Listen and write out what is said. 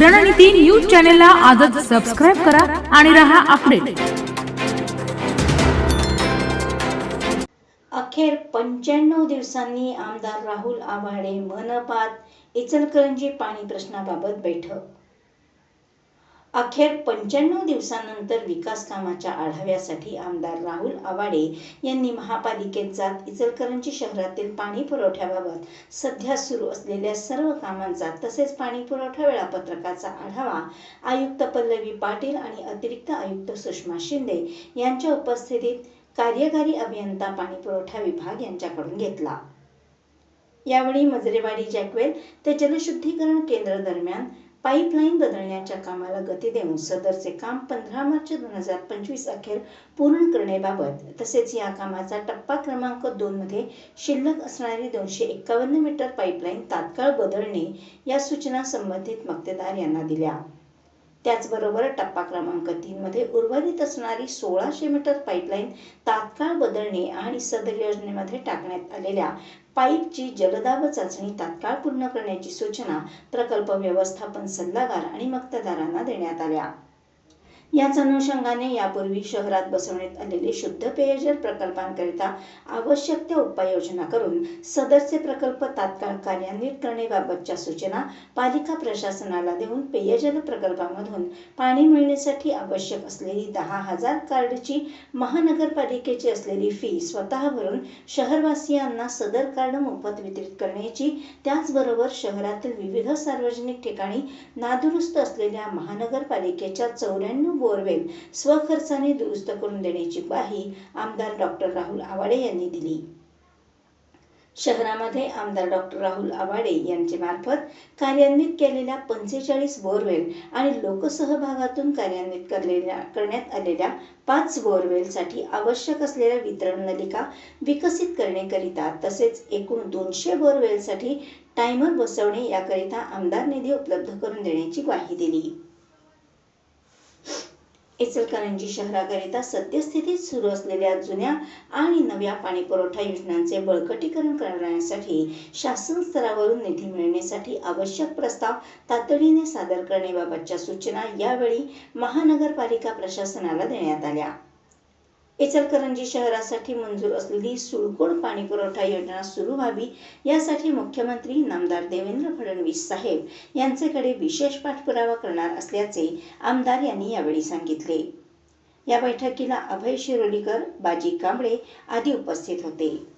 रणनीती न्यूज चॅनलला आजच सबस्क्राईब करा आणि रहा अपडेट अखेर पंच्याण्णव दिवसांनी आमदार राहुल आव्हाडे मनपात इचलकरंजी पाणी प्रश्नाबाबत बैठक. अखेर पंच्याण्णव दिवसांनंतर विकास कामाच्या आढाव्यासाठी आमदार राहुल आवाडे यांनी महापालिकेत जात इचलकरंजी शहरातील पाणी पुरवठ्याबाबत सध्या सुरू असलेल्या सर्व कामांचा तसेच पाणी पुरवठा वेळापत्रकाचा आढावा आयुक्त पल्लवी पाटील आणि अतिरिक्त आयुक्त सुषमा शिंदे यांच्या उपस्थितीत कार्यकारी अभियंता पाणी पुरवठा विभाग यांच्याकडून घेतला. यावेळी मजरेवाडी जॅकवेल ते जलशुद्धीकरण केंद्र दरम्यान पाईपलाईन बदलण्याच्या कामाला गती देऊन सदरचे काम पंधरा मार्च दोन हजार पंचवीस अखेर पूर्ण करण्याबाबत तसेच या कामाचा टप्पा क्रमांक दोनमध्ये शिल्लक असणारी दोनशे एक्कावन्न मीटर पाईपलाईन तात्काळ बदलणे या सूचना संबंधित मक्तेदार यांना दिल्या. त्याचबरोबर टप्पा क्रमांक तीन मध्ये उर्वरित असणारी सोळाशे मीटर पाईपलाईन तात्काळ बदलणे आणि सदर योजनेमध्ये टाकण्यात आलेल्या पाईपची जलदाब चाचणी तात्काळ पूर्ण करण्याची सूचना प्रकल्प व्यवस्थापन सल्लागार आणि मक्तेदारांना देण्यात आल्या. याच अनुषंगाने यापूर्वी शहरात बसवण्यात आलेले शुद्ध पेयजल प्रकल्पांकरिता आवश्यक त्या उपाययोजना करून सदरचे प्रकल्प तात्काळ कार्यान्वित करण्याबाबतच्या सूचना पालिका प्रशासनाला देऊन पेयजल प्रकल्पामधून पाणी मिळण्यासाठी आवश्यक असलेली दहा हजार कार्डची महानगरपालिकेची असलेली फी स्वतः भरून शहरवासियांना सदर कार्ड मोफत वितरित करण्याची त्याचबरोबर शहरातील विविध सार्वजनिक ठिकाणी नादुरुस्त असलेल्या महानगरपालिकेच्या चौऱ्याण्णव बोरवेल. स्वखर्चाने दुरुस्त करून देण्याची ग्वाही आमदार डॉक्टर राहुल आवाडे यांनी दिली. शहरामध्ये आमदार डॉक्टर राहुल आवाडे यांचे मार्फत कार्यान्वित केलेल्या पंचेचाळीस बोरवेल आणि लोकसहभागातून कार्यान्वित करलेल्या करण्यात आलेल्या पाच बोरवेलसाठी आवश्यक असलेल्या वितरण नलिका विकसित करण्याकरिता तसेच एकूण दोनशे बोरवेलसाठी टायमर बसवणे याकरिता आमदार निधी उपलब्ध करून देण्याची ग्वाही दिली. इचलकरंजी शहराकरिता सद्यस्थितीत सुरू असलेल्या जुन्या आणि नव्या पाणी पुरवठा योजनांचे बळकटीकरण करण्यासाठी शासन स्तरावरून निधी मिळण्यासाठी आवश्यक प्रस्ताव तातडीने सादर करण्याबाबतच्या सूचना यावेळी महानगरपालिका प्रशासनाला देण्यात आल्या. इचलकरंजी शहरासाठी मंजूर असलेली सुळकोड पाणी पुरवठा योजना सुरू व्हावी यासाठी मुख्यमंत्री नामदार देवेंद्र फडणवीस साहेब यांच्याकडे विशेष पाठपुरावा करणार असल्याचे आमदार यांनी यावेळी सांगितले. या बैठकीला अभय शिरोलीकर बाजी कांबळे आदी उपस्थित होते.